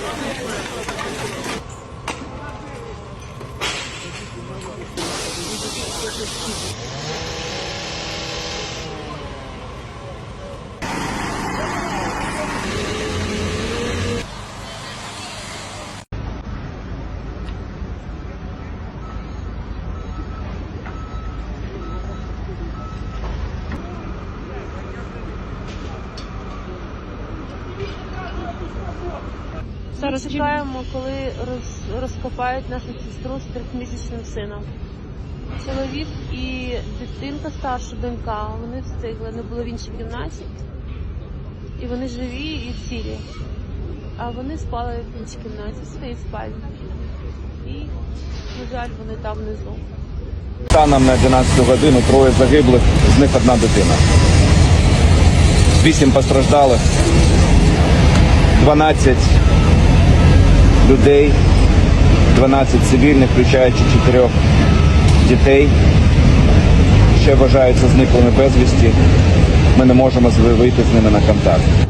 Thank you. Зараз чекаємо, коли роз, розкопають нашу сестру з трьохмісячним сином. Чоловік і дитинка старша донька, вони встигли, не було в іншій кімнаті. І вони живі і цілі. А вони спали в іншій кімнаті, в своїй спальні. І, на жаль, вони там внизу. Станом на 11 годину троє загиблих, з них одна дитина. Вісім постраждалих, 12 людей, 12 цивільних, включаючи 4 дітей. Ще вважаються зниклими безвісті. Ми не можемо вийти з ними на контакт.